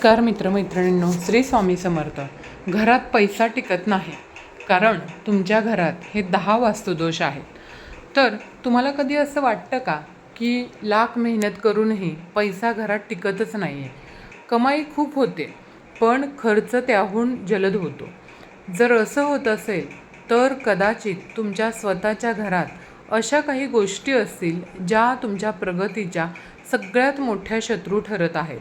नमस्कार मित्रमैत्रिणींनो. श्री स्वामी समर्थ. घरात पैसा टिकत नाही. कारण तुमच्या घरात हे दहा वास्तुदोष आहेत. तर तुम्हाला कधी असं वाटतं का की लाख मेहनत करूनही पैसा घरात टिकतच नाही आहे कमाई खूप होते पण खर्च त्याहून जलद होतो. जर असं होत असेल तर कदाचित तुमच्या स्वतःच्या घरात अशा काही गोष्टी असतील ज्या तुमच्या प्रगतीच्या सगळ्यात मोठ्या शत्रू ठरत आहेत.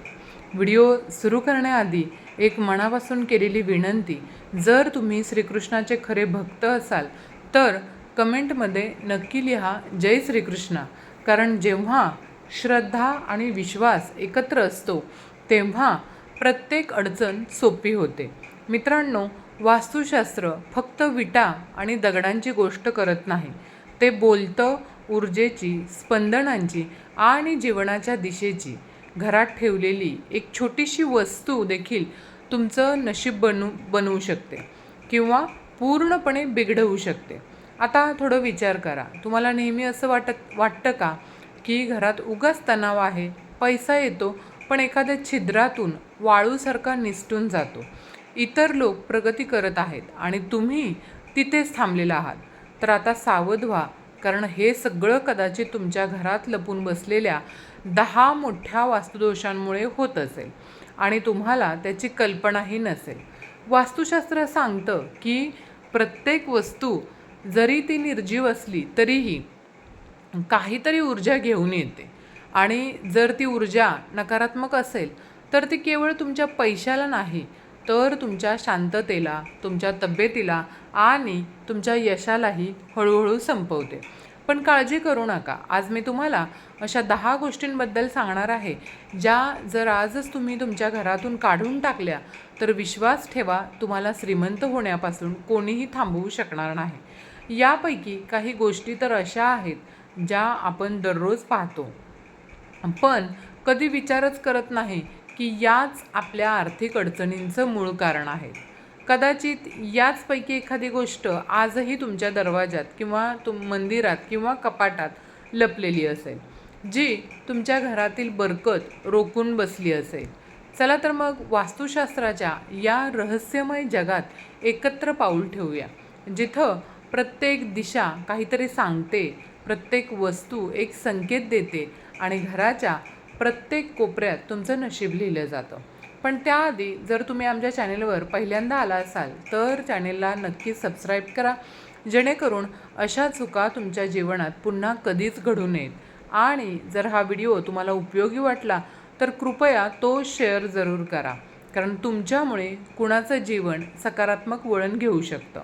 व्हिडिओ सुरू करण्याआधी एक मनापासून केलेली विनंती जर तुम्ही श्रीकृष्णाचे खरे भक्त असाल तर कमेंटमध्ये नक्की लिहा जय श्रीकृष्णा. कारण जेव्हा श्रद्धा आणि विश्वास एकत्र असतो तेव्हा प्रत्येक अडचण सोपी होते. मित्रांनो वास्तुशास्त्र फक्त विटा आणि दगडांची गोष्ट करत नाही. ते बोलतं ऊर्जेची स्पंदनांची आणि जीवनाच्या दिशेची. घरात ठेवलेली एक छोटीशी वस्तू देखील तुमचं नशीब बनू बनवू शकते किंवा पूर्णपणे बिघडवू शकते. आता थोडं विचार करा. तुम्हाला नेहमी असं वाटत वाटतं का की घरात उगाच तणाव आहे पैसा येतो पण एखाद्या छिद्रातून वाळूसारखा निसटून जातो. इतर लोक प्रगती करत आहेत आणि तुम्ही तिथेच थांबलेला आहात. तर आता सावध व्हा. कारण हे सगळं कदाचित तुमच्या घरात लपून बसलेल्या दहा मोठ्या वास्तुदोषांमुळे होत असेल आणि तुम्हाला त्याची कल्पनाही नसेल. वास्तुशास्त्र सांगतं की प्रत्येक वस्तू जरी ती निर्जीव असली तरीही काहीतरी ऊर्जा घेऊन येते. आणि जर ती ऊर्जा नकारात्मक असेल तर ती केवळ तुमच्या पैशाला नाही तर तुमच्या शांततेला तुमच्या तब्येतीला आणि तुमच्या यशालाही हळूहळू संपवते. पण काळजी करू नका. आज मी तुम्हाला अशा दहा गोष्टींबद्दल सांगणार आहे ज्या जर आजच तुम्ही तुमच्या घरातून काढून टाकल्या तर विश्वास ठेवा तुम्हाला श्रीमंत होण्यापासून कोणीही थांबवू शकणार नाही. यापैकी काही गोष्टी तर अशा आहेत ज्या आपण दररोज पाहतो. पण कधी विचारच करत नाही की याच आपल्या आर्थिक अडचणींचं मूळ कारण आहे. कदाचित याचपैकी एखादी गोष्ट आजही तुमच्या दरवाजात किंवा तुम मंदिरात किंवा कपाटात लपलेली असेल जी तुमच्या घरातील बरकत रोखून बसली असेल. चला तर मग वास्तुशास्त्राच्या या रहस्यमय जगात एकत्र पाऊल ठेवूया जिथं प्रत्येक दिशा काहीतरी सांगते प्रत्येक वस्तू एक संकेत देते आणि घराच्या प्रत्येक कोपऱ्यात तुमचं नशीब लिहिलं जातं. पण त्याआधी जर तुम्ही आमच्या चॅनेलवर पहिल्यांदा आला असाल तर चॅनेलला नक्की सबस्क्राईब करा जेणेकरून अशा चुका तुमच्या जीवनात पुन्हा कधीच घडू नयेत. आणि जर हा व्हिडिओ तुम्हाला उपयोगी वाटला तर कृपया तो शेअर जरूर करा कारण तुमच्यामुळे कुणाचं जीवन सकारात्मक वळण घेऊ शकतं.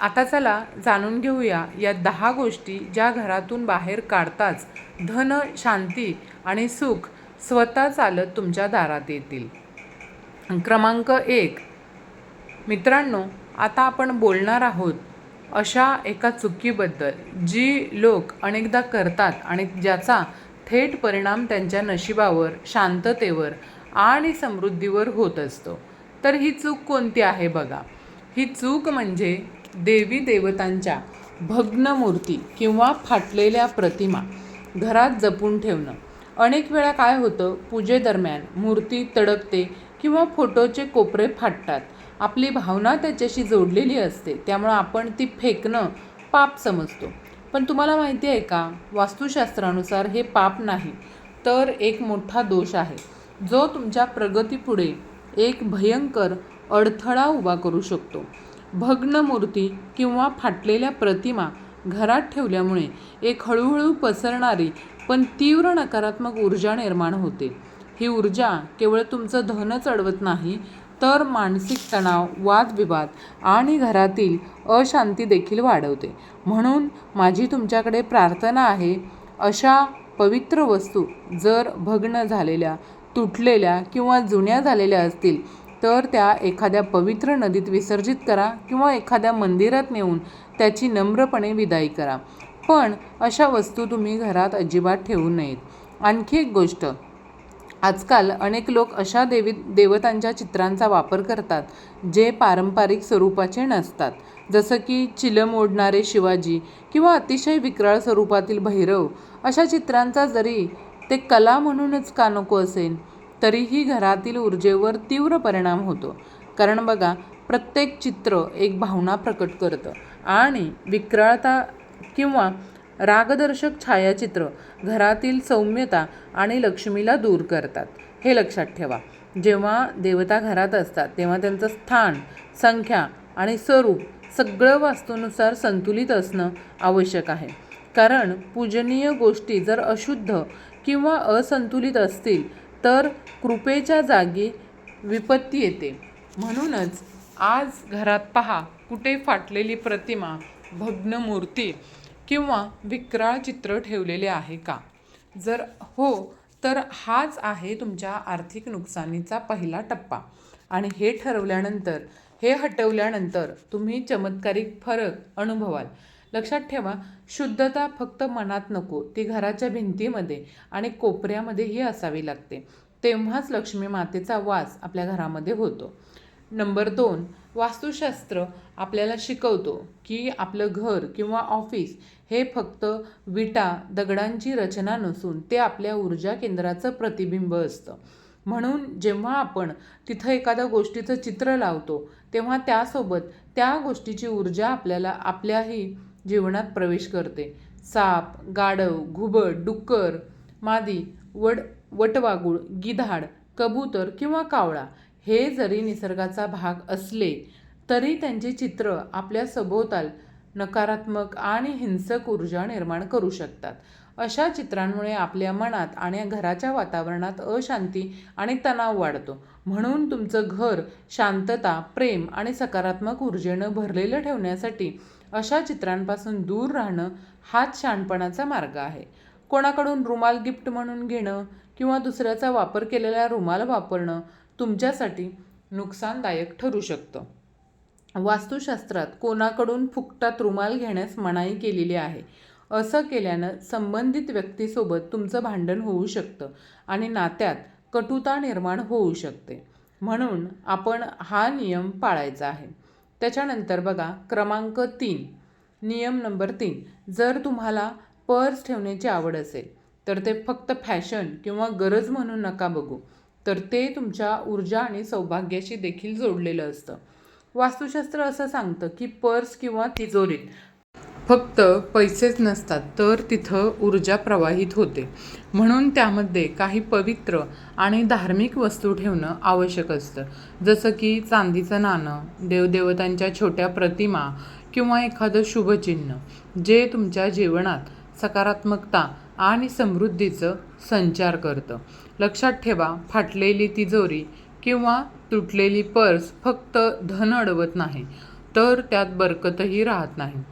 आता चला जाणून घेऊया या दहा गोष्टी ज्या घरातून बाहेर काढताच धन शांती आणि सुख स्वतः चालत तुमच्या दारात येतील. क्रमांक एक. मित्रांनो आता आपण बोलणार आहोत अशा एका चुकीबद्दल जी लोक अनेकदा करतात आणि ज्याचा थेट परिणाम त्यांच्या नशिबावर शांततेवर आणि समृद्धीवर होत असतो. तर ही चूक कोणती आहे बघा. ही चूक म्हणजे देवी देवतांच्या भग्न मूर्ती किंवा फाटलेल्या प्रतिमा घरात जपून ठेवणं. अनेक वेळा काय होतं पूजेदरम्यान मूर्ती तडकते किंवा फोटोचे कोपरे फाटतात. आपली भावना त्याच्याशी जोडलेली असते त्यामुळं आपण ती फेकणं पाप समजतो. पण तुम्हाला माहिती आहे का वास्तुशास्त्रानुसार हे पाप नाही तर एक मोठा दोष आहे. जो तुमच्या प्रगतीपुढे एक भयंकर अडथळा उभा करू शकतो. भग्न मूर्ती किंवा फाटलेल्या प्रतिमा घरात ठेवल्यामुळे एक हळूहळू पसरणारी पण तीव्र नकारात्मक ऊर्जा निर्माण होते. ही ऊर्जा केवळ तुमचं धन चढवत नाही तर मानसिक तणाव वादविवाद आणि घरातील अशांती देखील वाढवते. म्हणून माझी तुमच्याकडे प्रार्थना आहे अशा पवित्र वस्तू जर भग्न झालेल्या तुटलेल्या किंवा जुन्या झालेल्या असतील तर त्या एखाद्या पवित्र नदीत विसर्जित करा किंवा एखाद्या मंदिरात नेऊन त्याची नम्रपणे विदाई करा. पण अशा वस्तू तुम्ही घरात अजिबात ठेवू नयेत. आणखी एक गोष्ट. आजकाल अनेक लोक अशा देवी देवतांच्या चित्रांचा वापर करतात जे पारंपरिक स्वरूपाचे नसतात. जसं की चिलम ओढणारे शिवाजी किंवा अतिशय विकराळ स्वरूपातील भैरव अशा चित्रांचा जरी ते कला म्हणूनच का नको असेल तरीही घरातील ऊर्जेवर तीव्र परिणाम होतो. कारण बघा प्रत्येक चित्र एक भावना प्रकट करतं. आणि विक्राळता किंवा रागदर्शक छायाचित्र घरातील सौम्यता आणि लक्ष्मीला दूर करतात. हे लक्षात ठेवा. जेव्हा देवता घरात असतात तेव्हा त्यांचं स्थान संख्या आणि स्वरूप सगळं वास्तूनुसार संतुलित असणं आवश्यक आहे. कारण पूजनीय गोष्टी जर अशुद्ध किंवा असंतुलित असतील तर कृपेच्या जागी विपत्ती येते. म्हणूनच आज घरात पहा कुठे फाटलेली प्रतिमा भग्न मूर्ती किंवा विक्राळ चित्र ठेवलेले आहे का? जर हो तर हाच आहे तुमच्या आर्थिक नुकसानीचा पहिला टप्पा. आणि हे ठरवल्यानंतर हे हटवल्यानंतर तुम्ही चमत्कारिक फरक अनुभवाल. लक्षात ठेवा शुद्धता फक्त मनात नको ती घराच्या भिंतीमध्ये आणि कोपऱ्यामध्येही असावी लागते. तेव्हाच लक्ष्मी मातेचा वास आपल्या घरामध्ये होतो. नंबर दोन वास्तुशास्त्र आपल्याला शिकवतो की आपलं घर किंवा ऑफिस हे फक्त विटा दगडांची रचना नसून ते आपल्या ऊर्जा केंद्राचं प्रतिबिंब असतं. म्हणून जेव्हा आपण तिथं एखाद्या गोष्टीचं चित्र लावतो तेव्हा त्यासोबत त्या गोष्टीची ऊर्जा आपल्याला आपल्याही जीवनात प्रवेश करते. साप गाढव घुबड डुक्कर मादी वड वटवागूळ गिधाड कबूतर किंवा कावळा हे जरी निसर्गाचा भाग असले तरी त्यांचे चित्र आपल्या सभोवताल नकारात्मक आणि हिंसक ऊर्जा निर्माण करू शकतात. अशा चित्रांमुळे आपल्या मनात आणि घराच्या वातावरणात अशांती आणि तणाव वाढतो. म्हणून तुमचं घर शांतता प्रेम आणि सकारात्मक ऊर्जेनं भरलेलं ठेवण्यासाठी अशा चित्रांपासून दूर राहणं हाच शहाणपणाचा मार्ग आहे. कोणाकडून रुमाल गिफ्ट म्हणून घेणं किंवा दुसऱ्याचा वापर केलेला रुमाल वापरणं तुमच्यासाठी नुकसानदायक ठरू शकतं. वास्तुशास्त्रात कोणाकडून फुकटात रुमाल घेण्यास मनाई केलेली आहे? असं केल्यानं संबंधित व्यक्तीसोबत तुमचं भांडण होऊ शकतं आणि नात्यात कटुता निर्माण होऊ शकते. म्हणून आपण हा नियम पाळायचा आहे. त्याच्यानंतर बघा क्रमांक तीन. नियम नंबर तीन. जर तुम्हाला पर्स ठेवण्याची आवड असेल तर ते फक्त फॅशन किंवा गरज म्हणून नका बघू. तर ते तुमच्या ऊर्जा आणि सौभाग्याशी देखील जोडलेलं असतं. वास्तुशास्त्र असं सांगतं की पर्स किंवा तिजोरीत फक्त पैसेच नसतात तर तिथं ऊर्जा प्रवाहित होते. म्हणून त्यामध्ये काही पवित्र आणि धार्मिक वस्तू ठेवणं आवश्यक असतं. जसं की चांदीचं नाणं देवदेवतांच्या छोट्या प्रतिमा किंवा एखादं शुभचिन्ह जे तुमच्या जीवनात सकारात्मकता आणि समृद्धीचं संचार करतं. लक्षात ठेवा फाटलेली तिजोरी किंवा तुटलेली पर्स फक्त धन अडवत नाही तर त्यात बरकतही राहत नाही.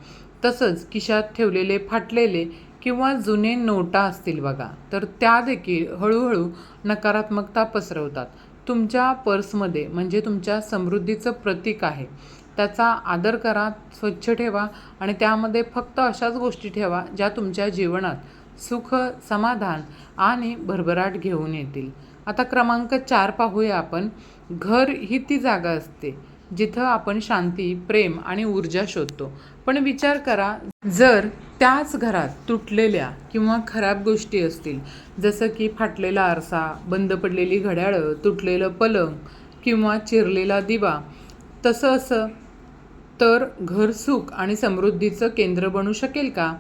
तसंच खिशात ठेवलेले फाटलेले किंवा जुने नोटा असतील बघा तर त्या देखील हळूहळू नकारात्मकता पसरवतात. तुमच्या पर्समध्ये म्हणजे तुमच्या समृद्धीचं प्रतीक आहे. त्याचा आदर करा स्वच्छ ठेवा आणि त्यामध्ये फक्त अशाच गोष्टी ठेवा ज्या तुमच्या जीवनात सुख समाधान आणि भरभराट घेऊन येतील. आता क्रमांक चार पाहूया आपण. घर ही ती जागा असते जिथं आपण शांती प्रेम आणि ऊर्जा शोधतो. पण विचार करा जर त्याच घरात तुटलेल्या किंवा खराब गोष्टी असतील जसं की फाटलेला आरसा बंद पडलेली घड्याळं तुटलेलं पलंग किंवा चिरलेला दिवा तसं असं तर घर सुख आणि समृद्धीचं केंद्र बनू शकेल का?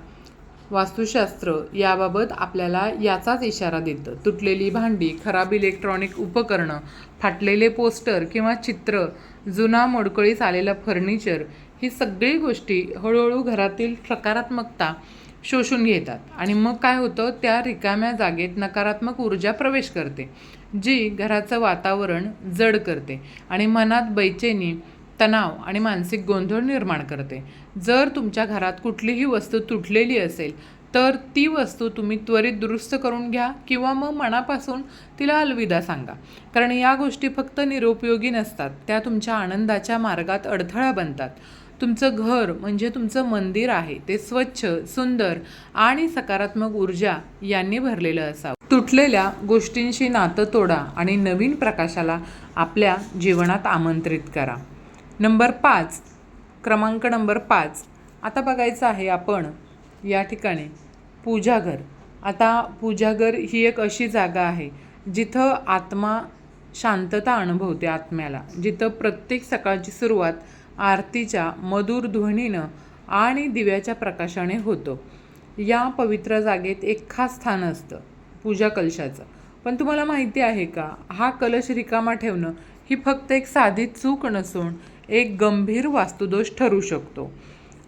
वास्तुशास्त्र याबाबत आपल्याला याचाच इशारा देतं. तुटलेली भांडी खराब इलेक्ट्रॉनिक उपकरणं फाटलेले पोस्टर किंवा चित्र जुना मोडकळीस आलेलं फर्निचर ही सगळी गोष्टी हळूहळू घरातील सकारात्मकता शोषून घेतात. आणि मग काय होतं? त्या रिकाम्या जागेत नकारात्मक ऊर्जा प्रवेश करते जी घराचं वातावरण जड करते. आणि मनात बैचेनी तणाव आणि मानसिक गोंधळ निर्माण करते. जर तुमच्या घरात कुठलीही वस्तू तुटलेली असेल तर ती वस्तू तुम्ही त्वरित दुरुस्त करून घ्या किंवा मग मनापासून तिला अलविदा सांगा. कारण या गोष्टी फक्त निरुपयोगी नसतात त्या तुमच्या आनंदाच्या मार्गात अडथळा बनतात. तुमचं घर म्हणजे तुमचं मंदिर आहे ते स्वच्छ सुंदर आणि सकारात्मक ऊर्जा यांनी भरलेलं असावं. तुटलेल्या गोष्टींशी नातं तोडा आणि नवीन प्रकाशाला आपल्या जीवनात आमंत्रित करा. नंबर पाच क्रमांक नंबर पाच. आता बघायचं आहे आपण या ठिकाणी पूजाघर. आता पूजाघर ही एक अशी जागा आहे जिथं आत्मा शांतता अनुभवते आत्म्याला. जिथं प्रत्येक सकाळची सुरुवात आरतीच्या मधुर ध्वनीनं आणि दिव्याच्या प्रकाशाने होतो. या पवित्र जागेत एक खास स्थान असतं पूजा कलशाचं. पण तुम्हाला माहिती आहे का हा कलश रिकामा ठेवणं ही फक्त एक साधी चूक नसून एक गंभीर वास्तुदोष ठरू शकतो.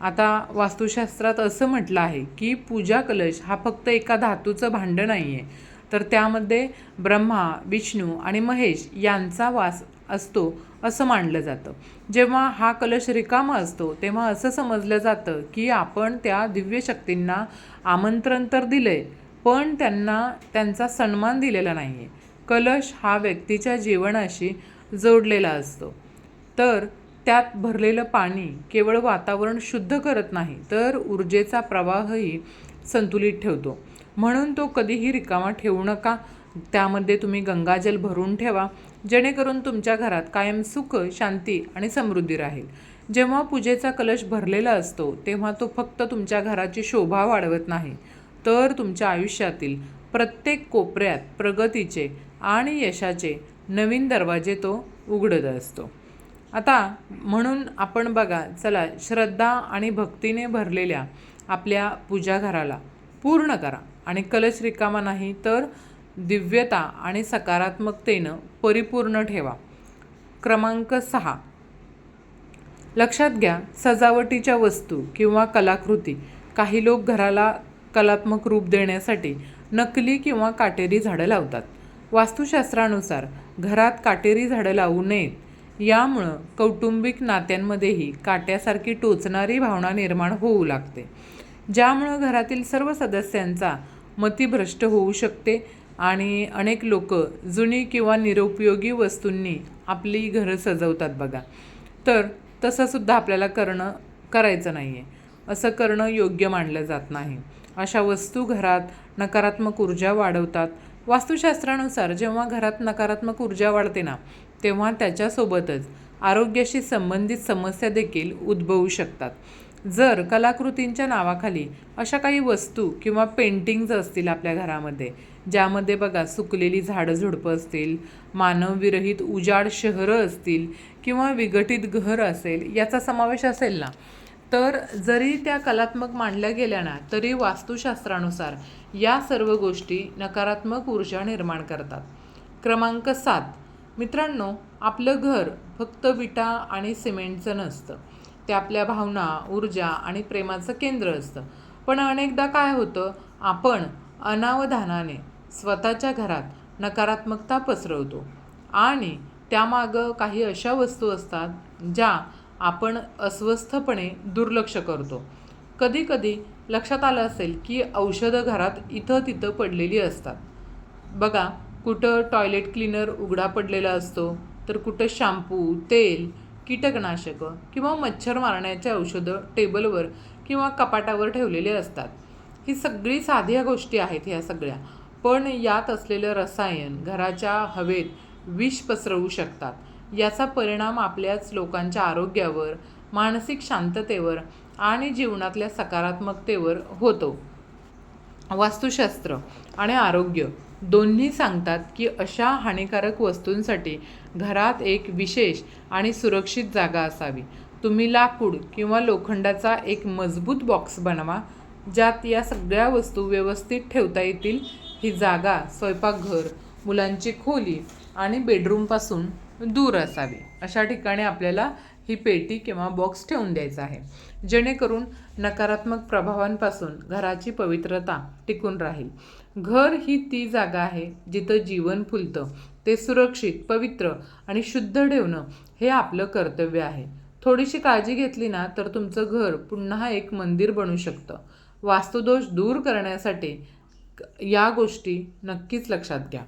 आता वास्तुशास्त्रात असं म्हटलं आहे की पूजा कलश हा फक्त एका धातूचं भांडं नाही आहे तर त्यामध्ये ब्रह्मा विष्णू आणि महेश यांचा वास असतो असं मानलं जातं. जेव्हा हा कलश रिकामा असतो तेव्हा असं समजलं जातं की आपण त्या दिव्य शक्तींना आमंत्रण तर दिलं आहे पण त्यांना त्यांचा सन्मान दिलेला नाही आहे कलश हा व्यक्तीच्या जीवनाशी जोडलेला असतो. तर त्यात भरलेलं पाणी केवळ वातावरण शुद्ध करत नाही तर ऊर्जेचा प्रवाहही संतुलित ठेवतो. म्हणून तो कधीही रिकामा ठेवू नका. त्यामध्ये तुम्ही गंगाजल भरून ठेवा जेणेकरून तुमच्या घरात कायम सुख शांती आणि समृद्धी राहील. जेव्हा पूजेचा कलश भरलेला असतो तेव्हा तो फक्त तुमच्या घराची शोभा वाढवत नाही तर तुमच्या आयुष्यातील प्रत्येक कोपऱ्यात प्रगतीचे आणि यशाचे नवीन दरवाजे तो उघडत असतो. आता म्हणून आपण बघा चला श्रद्धा आणि भक्तीने भरलेल्या आपल्या पूजाघराला पूर्ण करा. आणि कलश रिकामा नाही तर दिव्यता आणि सकारात्मकतेनं परिपूर्ण ठेवा. क्रमांक सहा. लक्षात घ्या सजावटीच्या वस्तू किंवा कलाकृती काही लोक घराला कलात्मक रूप देण्यासाठी नकली किंवा काटेरी झाडं लावतात. वास्तुशास्त्रानुसार घरात काटेरी झाडं लावू नयेत. यामुळं कौटुंबिक नात्यांमध्येही काट्यासारखी टोचणारी भावना निर्माण होऊ लागते ज्यामुळं घरातील सर्व सदस्यांचा मतीभ्रष्ट होऊ शकते आणि अनेक लोक जुनी किंवा निरुपयोगी वस्तूंनी आपली घरं सजवतात बघा. तर तसंसुद्धा आपल्याला करणं करायचं नाही आहे असं करणं योग्य मानलं जात नाही. अशा वस्तू घरात नकारात्मक ऊर्जा वाढवतात. वास्तुशास्त्रानुसार जेव्हा घरात नकारात्मक ऊर्जा वाढते ना तेव्हा त्याच्यासोबतच आरोग्याशी संबंधित समस्या देखील उद्भवू शकतात. जर कलाकृतींच्या नावाखाली अशा काही वस्तू किंवा पेंटिंग्ज असतील आपल्या घरामध्ये ज्यामध्ये बघा सुकलेली झाडं झुडपं असतील मानवविरहित उजाड शहरं असतील किंवा विघटित घर असेल याचा समावेश असेल ना? तर जरी त्या कलात्मक मांडल्या गेल्या ना तरी वास्तुशास्त्रानुसार या सर्व गोष्टी नकारात्मक ऊर्जा निर्माण करतात. क्रमांक सात. मित्रांनो आपलं घर फक्त विटा आणि सिमेंटचं नसतं. ते आपल्या भावना ऊर्जा आणि प्रेमाचं केंद्र असतं. पण अनेकदा काय होतं आपण अनावधानाने स्वतःच्या घरात नकारात्मकता पसरवतो. आणि त्यामागं काही अशा वस्तू असतात ज्या आपण अस्वस्थपणे दुर्लक्ष करतो. कधीकधी लक्षात आलं असेल की औषधं घरात इथं तिथं पडलेली असतात. बघा कुठं टॉयलेट क्लीनर उघडा पडलेला असतो तर कुठं शॅम्पू तेल कीटकनाशकं किंवा मच्छर मारण्याचे औषधं टेबलवर किंवा कपाटावर ठेवलेले असतात. ही सगळी साध्या गोष्टी आहेत ह्या सगळ्या. पण यात असलेलं रसायन घराच्या हवेत विष पसरवू शकतात. याचा परिणाम आपल्याच लोकांच्या आरोग्यावर मानसिक शांततेवर आणि जीवनातल्या सकारात्मकतेवर होतो. वास्तुशास्त्र आणि आरोग्य दोन्ही सांगतात की अशा हानिकारक वस्तूंसाठी घरात एक विशेष आणि सुरक्षित जागा असावी. तुम्ही लाकूड किंवा लोखंडाचा एक मजबूत बॉक्स बनवा ज्यात या सगळ्या वस्तू व्यवस्थित ठेवता येतील. ही जागा स्वयंपाकघर मुलांची खोली आणि बेडरूमपासून दूर असावी. अशा ठिकाणी आपल्याला ही पेटी किंवा बॉक्स ठेवून द्यायचा आहे. जेणेकरून नकारात्मक प्रभावांपासून घराची पवित्रता टिकून राहील. घर ही ती जागा आहे जिथं जीवन फुलतं. ते सुरक्षित पवित्र आणि शुद्ध ठेवणं हे आपलं कर्तव्य आहे. थोडीशी काळजी घेतली ना तर तुमचं घर पुन्हा एक मंदिर बनू शकतं. वास्तुदोष दूर करण्यासाठी या गोष्टी नक्कीच लक्षात घ्या.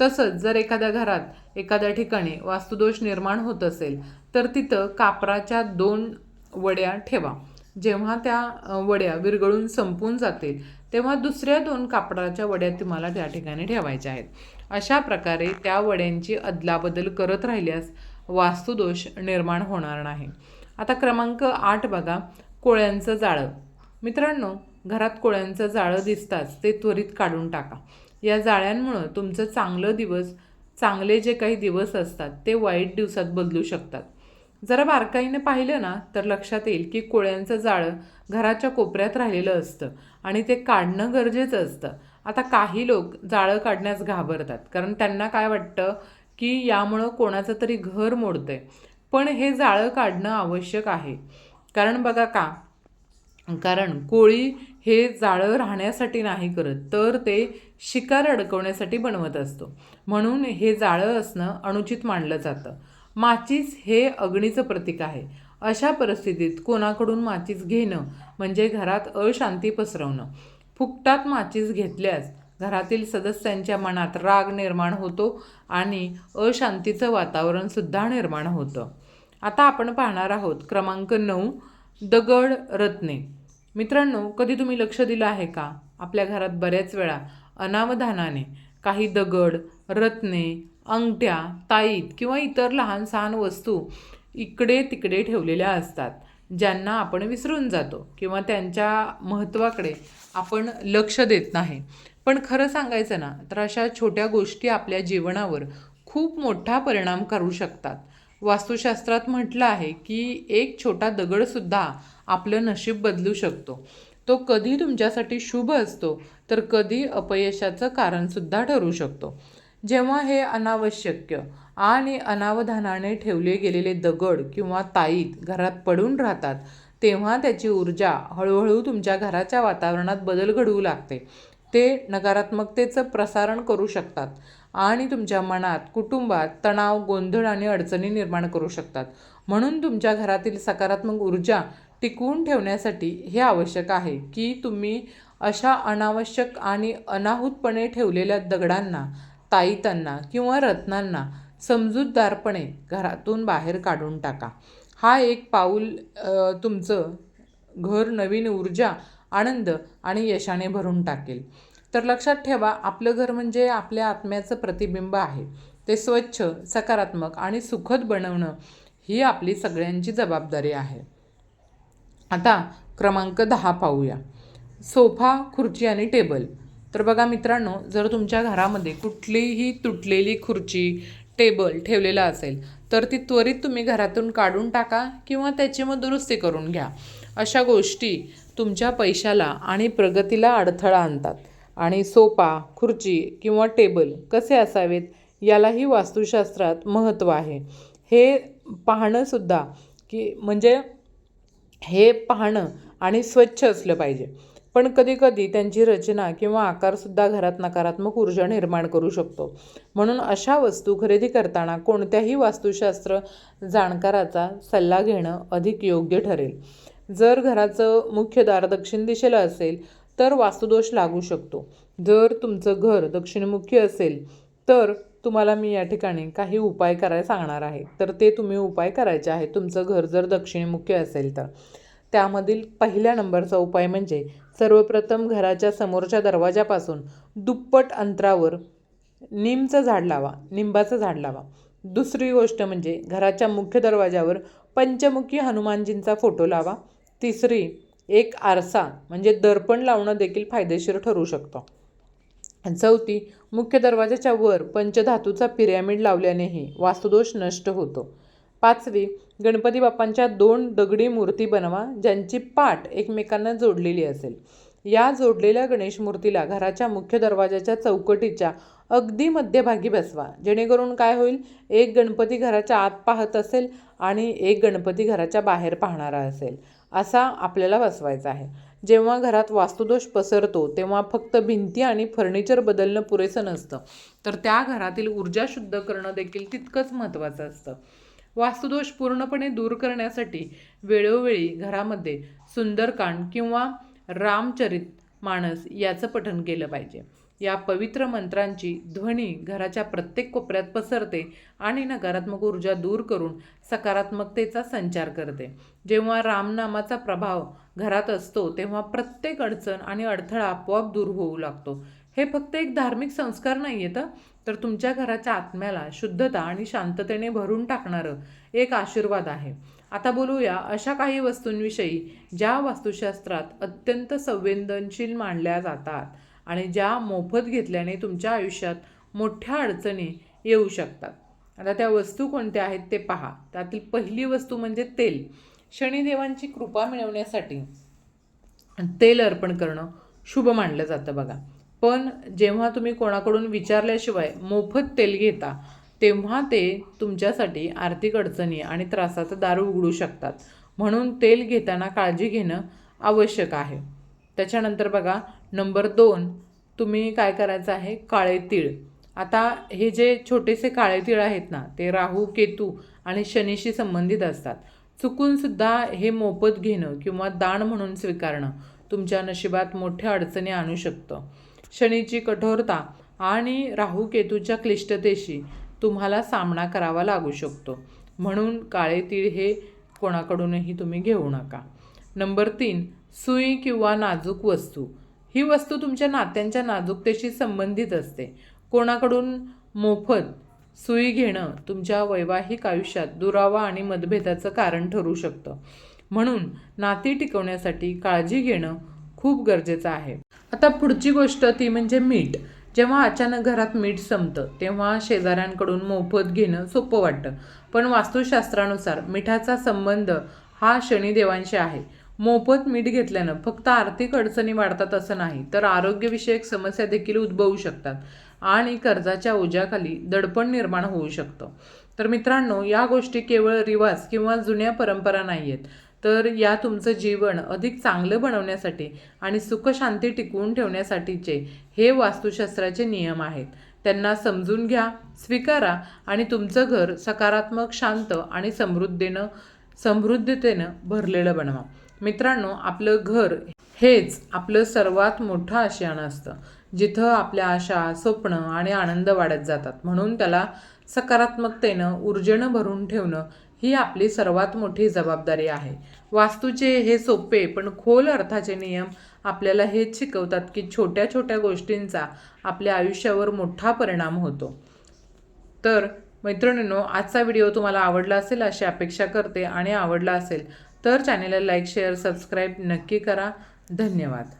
तसंच जर एखाद्या घरात एखाद्या ठिकाणी वास्तुदोष निर्माण होत असेल तर तिथं कापराच्या दोन वड्या ठेवा. जेव्हा त्या वड्या विरघळून संपून जातील तेव्हा दुसऱ्या दोन कापडाच्या वड्या तुम्हाला त्या ठिकाणी ठेवायच्या आहेत. अशा प्रकारे त्या वड्यांची अदलाबदल करत राहिल्यास वास्तुदोष निर्माण होणार नाही. आता क्रमांक आठ बघा. कोळ्यांचं जाळं. मित्रांनो घरात कोळ्यांचं जाळं दिसताच ते त्वरित काढून टाका. या जाळ्यांमुळं तुमचं चांगलं दिवस चांगले जे काही दिवस असतात ते वाईट दिवसात बदलू शकतात. जरा बारकाईने पाहिलं ना तर लक्षात येईल की कोळ्यांचं जाळं घराच्या कोपऱ्यात राहिलेलं असतं आणि ते काढणं गरजेचं असतं. आता काही लोक जाळं काढण्यास घाबरतात कारण त्यांना काय वाटतं की यामुळं कोणाचं तरी घर मोडतंय. पण हे जाळं काढणं आवश्यक आहे. कारण बघा का कारण कोळी हे जाळं राहण्यासाठी नाही करत तर ते शिकार अडकवण्यासाठी बनवत असतो. म्हणून हे जाळं असणं अनुचित मानलं जातं. माचीस हे अग्नीचं प्रतीक आहे. अशा परिस्थितीत कोणाकडून माचीस घेणं म्हणजे घरात अशांती पसरवणं? फुकटात माचीस घेतल्यास घरातील सदस्यांच्या मनात राग निर्माण होतो आणि अशांतीचं वातावरणसुद्धा निर्माण होतं. आता आपण पाहणार आहोत क्रमांक नऊ दगड रत्ने. मित्रांनो कधी तुम्ही लक्ष दिलं आहे का? आपल्या घरात बऱ्याच वेळा अनावधानाने काही दगड रत्ने अंगठ्या ताईत किंवा इतर लहान सहान वस्तू इकडे तिकडे ठेवलेल्या असतात ज्यांना आपण विसरून जातो किंवा त्यांच्या महत्त्वाकडे आपण लक्ष देत नाही. पण खरं सांगायचं ना तर अशा छोट्या गोष्टी आपल्या जीवनावर खूप मोठा परिणाम करू शकतात. वास्तुशास्त्रात म्हटलं आहे की एक छोटा दगडसुद्धा आपलं नशीब बदलू शकतो. तो कधी तुमच्यासाठी शुभ असतो तर कधी अपयशाचं कारणसुद्धा ठरू शकतो. जेव्हा हे अनावश्यक आणि अनावधानाने ठेवले गेलेले दगड किंवा ताईत घरात पडून राहतात तेव्हा त्याची ऊर्जा हळूहळू तुमच्या घराच्या वातावरणात बदल घडवू लागते. ते नकारात्मकतेचं प्रसारण करू शकतात आणि तुमच्या मनात कुटुंबात तणाव गोंधळ आणि अडचणी निर्माण करू शकतात. म्हणून तुमच्या घरातील सकारात्मक ऊर्जा टिकवून ठेवण्यासाठी हे आवश्यक आहे की तुम्ही अशा अनावश्यक आणि अनाहूतपणे ठेवलेल्या दगडांना ताईतांना किंवा रत्नांना समजूतदारपणे घरातून बाहेर काढून टाका. हा एक पाऊल तुमचं घर नवीन ऊर्जा आनंद आणि यशाने भरून टाकेल. तर लक्षात ठेवा आपलं घर म्हणजे आपल्या आत्म्याचं प्रतिबिंब आहे. ते स्वच्छ सकारात्मक आणि सुखद बनवणं ही आपली सगळ्यांची जबाबदारी आहे. आता क्रमांक दहा पाहूया. सोफा खुर्ची आणि टेबल. तर बघा मित्रांनो जर तुमच्या घरामध्ये कुठलीही तुटलेली खुर्ची टेबल ठेवलेला असेल तर ती त्वरित तुम्ही घरातून काढून टाका किंवा त्याची मग दुरुस्ती करून घ्या. अशा गोष्टी तुमच्या पैशाला आणि प्रगतीला अडथळा आणतात. आणि सोफा खुर्ची किंवा टेबल कसे असावेत यालाही वास्तुशास्त्रात महत्त्व आहे. हे पाहणंसुद्धा की म्हणजे हे पाहणं आणि स्वच्छ असलं पाहिजे. पण कधीकधी त्यांची रचना किंवा आकारसुद्धा घरात नकारात्मक ऊर्जा निर्माण करू शकतो. म्हणून अशा वस्तू खरेदी करताना कोणत्याही वास्तुशास्त्र जाणकाराचा सल्ला घेणं अधिक योग्य ठरेल. जर घराचं मुख्य दार दक्षिण दिशेला असेल तर वास्तुदोष लागू शकतो. जर तुमचं घर दक्षिणमुखी असेल तर तुम्हाला मी या ठिकाणी काही उपाय करायला सांगणार आहे. तर ते तुम्ही उपाय करायचे आहेत. तुमचं घर जर दक्षिणमुखी असेल तर. त्यामधील पहिल्या नंबरचा उपाय म्हणजे सर्वप्रथम घराच्या समोरच्या दरवाजापासून दुप्पट अंतरावर निमचं झाड लावा निंबाचं झाड लावा. दुसरी गोष्ट म्हणजे घराच्या मुख्य दरवाजावर पंचमुखी हनुमानजींचा फोटो लावा. तिसरी एक आरसा म्हणजे दर्पण लावणं देखील फायदेशीर ठरू शकतं. चौथी मुख्य दरवाजाच्या वर पंचधातूचा पिरॅमिड लावल्यानेही वास्तुदोष नष्ट होतो. पाचवी गणपती बाप्पांच्या दोन दगडी मूर्ती बनवा ज्यांची पाठ एकमेकांना जोडलेली असेल. या जोडलेल्या गणेश मूर्तीला घराच्या मुख्य दरवाजाच्या चौकटीच्या अगदी मध्यभागी बसवा. जेणेकरून काय होईल? एक गणपती घराच्या आत पाहत असेल आणि एक गणपती घराच्या बाहेर पाहणारा असेल. असा आपल्याला बसवायचा आहे. जेव्हा घरात वास्तुदोष पसरतो तेव्हा फक्त भिंती आणि फर्निचर बदलणं पुरेसं नसतं. तर त्या घरातील ऊर्जा शुद्ध करणं देखील तितकंच महत्त्वाचं असतं. वास्तुदोष पूर्णपणे दूर करण्यासाठी वेळोवेळी घरामध्ये सुंदरकांड किंवा रामचरित माणस याचं पठण केलं पाहिजे. या पवित्र मंत्रांची ध्वनी घराच्या प्रत्येक कोपऱ्यात पसरते आणि नकारात्मक ऊर्जा दूर करून सकारात्मकतेचा संचार करते. जेव्हा रामनामाचा प्रभाव घरात असतो तेव्हा प्रत्येक अडचण आणि अडथळा आपोआप दूर होऊ लागतो. हे फक्त एक धार्मिक संस्कार नाही आहेत तर तुमच्या घराच्या आत्म्याला शुद्धता आणि शांततेने भरून टाकणारं एक आशीर्वाद आहे. आता बोलूया अशा काही वस्तूंविषयी ज्या वास्तुशास्त्रात अत्यंत संवेदनशील मानल्या जातात आणि ज्या मोफत घेतल्याने तुमच्या आयुष्यात मोठ्या अडचणी येऊ शकतात. आता त्या वस्तू कोणत्या आहेत ते पहा. त्यातील पहिली वस्तू म्हणजे तेल. शनिदेवांची कृपा मिळवण्यासाठी तेल अर्पण करणं शुभ मानलं जातं बघा. पण जेव्हा तुम्ही कोणाकडून विचारल्याशिवाय मोफत तेल घेता तेव्हा ते तुमच्यासाठी आर्थिक अडचणी आणि त्रासाचं दार उघडू शकतात. म्हणून तेल घेताना काळजी घेणं आवश्यक आहे. त्याच्यानंतर बघा नंबर दोन तुम्ही काय करायचं आहे? काळे तीळ. आता हे जे छोटेसे काळे तीळ आहेत ना ते राहू केतू आणि शनीशी संबंधित असतात. चुकूनसुद्धा हे मोफत घेणं किंवा दान म्हणून स्वीकारणं तुमच्या नशिबात मोठ्या अडचणी आणू शकतं. शनीची कठोरता आणि राहू केतूच्या क्लिष्टतेशी तुम्हाला सामना करावा लागू शकतो. म्हणून काळे तीळ हे कोणाकडूनही तुम्ही घेऊ नका. नंबर तीन सुई किंवा नाजूक वस्तू. ही वस्तू तुमच्या नात्यांच्या नाजूकतेशी संबंधित असते. कोणाकडून मोफत सुई घेणं तुमच्या वैवाहिक आयुष्यात दुरावा आणि मतभेदाचं कारण ठरू शकतं. म्हणून नाती टिकवण्यासाठी काळजी घेणं खूप गरजेचं आहे. आता पुढची गोष्ट ती म्हणजे मीठ. जेव्हा अचानक घरात मीठ संपतं तेव्हा शेजाऱ्यांकडून मोफत घेणं सोपं वाटतं. पण वास्तुशास्त्रानुसार मिठाचा संबंध हा शनिदेवांशी आहे. मोफत मीठ घेतल्यानं फक्त आर्थिक अडचणी वाढतात असं नाही तर आरोग्यविषयक समस्या देखील उद्भवू शकतात आणि कर्जाच्या ओझ्याखाली दडपण निर्माण होऊ शकतं. तर मित्रांनो या गोष्टी केवळ रिवाज किंवा जुन्या परंपरा नाही आहेत तर या तुमचं जीवन अधिक चांगलं बनवण्यासाठी आणि सुखशांती टिकवून ठेवण्यासाठीचे हे वास्तुशास्त्राचे नियम आहेत. त्यांना समजून घ्या स्वीकारा आणि तुमचं घर सकारात्मक शांत आणि समृद्धीनं समृद्धतेनं भरलेलं बनवा. मित्रांनो आपलं घर हेच आपलं सर्वात मोठं आशियान असतं. जिथं आपल्या आशा स्वप्न आणि आनंद वाढत जातात. म्हणून त्याला सकारात्मकतेनं ऊर्जेनं भरून ठेवणं ही आपली सर्वात मोठी जबाबदारी आहे. वास्तूचे हे सोपे पण खोल अर्थाचे नियम आपल्याला हेच शिकवतात की छोट्या छोट्या गोष्टींचा आपल्या आयुष्यावर मोठा परिणाम होतो. तर मैत्रिणींनो आजचा व्हिडिओ तुम्हाला आवडला असेल अशी अपेक्षा करते आणि आवडला असेल तर चॅनेलला लाईक शेअर सबस्क्राईब नक्की करा. धन्यवाद.